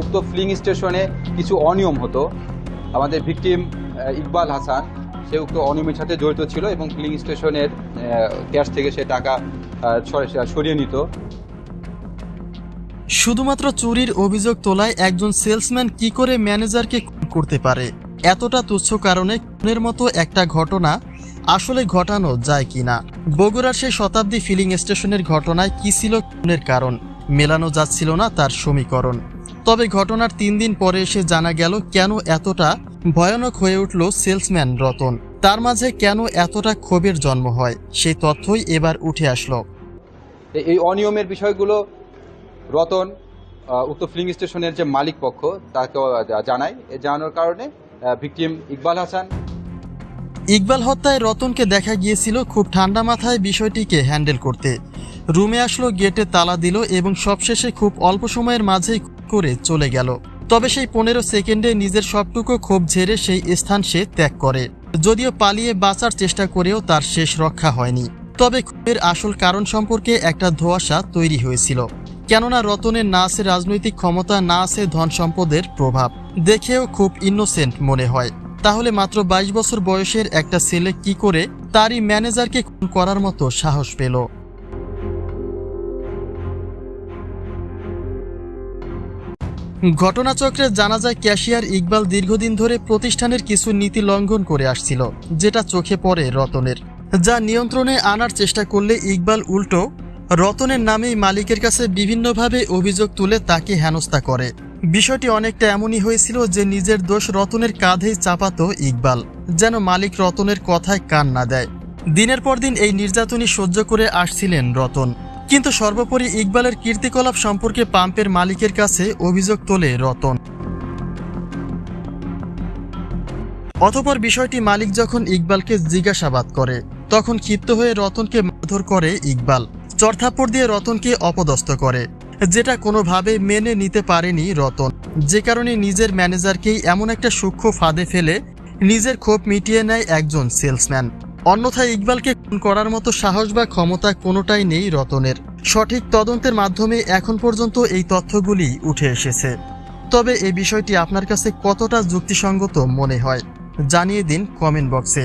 উক্ত ফিলিং স্টেশনে কিছু অনিয়ম হতো। আমাদের ভিকটিম ইকবাল হাসান, সে উক্ত অনিয়মের সাথে জড়িত ছিল এবং ফিলিং স্টেশনের ক্যাশ থেকে সে টাকা সরিয়ে নিত। শুধুমাত্র চুরির অভিযোগ তোলায় একজন সেলসম্যান কি করে ম্যানেজারকে করতে পারে? এতটা তুচ্ছ কারণে খুনের মতো একটা ঘটনা আসলে ঘটানো যায় কিনা? বগুড়ার সেই শতাব্দী ফিলিং স্টেশনের ঘটনায় কি ছিল খুনের কারণ? মেলানো যাচ্ছিল না তার সমীকরণ। তবে ঘটনার তিন দিন পরে এসে জানা গেল কেন এতটা ভয়ানক হয়ে উঠল সেলসম্যান রতন। তার মাঝে কেন এতটা ক্ষোভের জন্ম হয় সেই তথ্যই এবার উঠে আসলো। এই অনিয়মের বিষয়গুলো রতন উক্ত ফিলিং স্টেশনের যে মালিক পক্ষ তাকে জানায়। জানানোর কারণে ভিকটিম ইকবাল হাসান। ইকবাল হত্যায় রতনকে দেখা গিয়েছিল খুব ঠান্ডা মাথায় বিষয়টিকে হ্যান্ডেল করতে। রুমে আসলো গেটে তালা দিল এবং সবশেষে খুব অল্প সময়ের মাঝেই করে চলে গেল। তবে সেই পনেরো সেকেন্ডে নিজের সবটুকু ক্ষোভ ঝেড়ে সেই স্থান সে ত্যাগ করে। যদিও পালিয়ে বাঁচার চেষ্টা করেও তার শেষ রক্ষা হয়নি। তবে ক্ষোভের আসল কারণ সম্পর্কে একটা ধোঁয়াশা তৈরি হয়েছিল। কেননা রতনের না আছে রাজনৈতিক ক্ষমতা, না আছে ধন সম্পদের প্রভাব। দেখেও খুব ইনোসেন্ট মনে হয়। তাহলে মাত্র বাইশ বছর বয়সের একটা ছেলে কি করে তারই ম্যানেজারকে খুন করার মতো সাহস পেল? ঘটনাচক্রে জানা যায়, ক্যাশিয়ার ইকবাল দীর্ঘদিন ধরে প্রতিষ্ঠানের কিছু নীতি লঙ্ঘন করে আসছিল, যেটা চোখে পড়ে রতনের। যা নিয়ন্ত্রণে আনার চেষ্টা করলে ইকবাল উল্টো রতনের নামেই মালিকের কাছে বিভিন্নভাবে অভিযোগ তুলে তাকে হেনস্থা করে। বিষয়টি অনেকটা এমনই হয়েছিল যে নিজের দোষ রতনের কাঁধেই চাপাতো ইকবাল, যেন মালিক রতনের কথায় কান না দেয়। দিনের পর দিন এই নির্যাতনই সহ্য করে আসছিলেন রতন। কিন্তু সর্বোপরি ইকবালের কীর্তিকলাপ সম্পর্কে পাম্পের মালিকের কাছে অভিযোগ তোলে রতন। অতপর বিষয়টি মালিক যখন ইকবালকে জিজ্ঞাসাবাদ করে, তখন ক্ষিপ্ত হয়ে রতনকে মারধর করে ইকবাল। চরথাপ্পড় দিয়ে রতনকে অপদস্থ করে, যেটা কোনোভাবে মেনে নিতে পারেনি রতন। যে কারণে নিজের ম্যানেজারকেই এমন একটা সূক্ষ্ম ফাঁদে ফেলে নিজের ক্ষোভ মিটিয়ে নেয় একজন সেলসম্যান। অন্যথায় ইকবালকে করার মতো সাহস বা ক্ষমতা কোনোটাই নেই রতনের। সঠিক তদন্তের মাধ্যমে এখন পর্যন্ত এই তথ্যগুলি উঠে এসেছে। তবে এই বিষয়টি আপনার কাছে কতটা যুক্তিসঙ্গত মনে হয়, জানিয়ে দিন কমেন্ট বক্সে।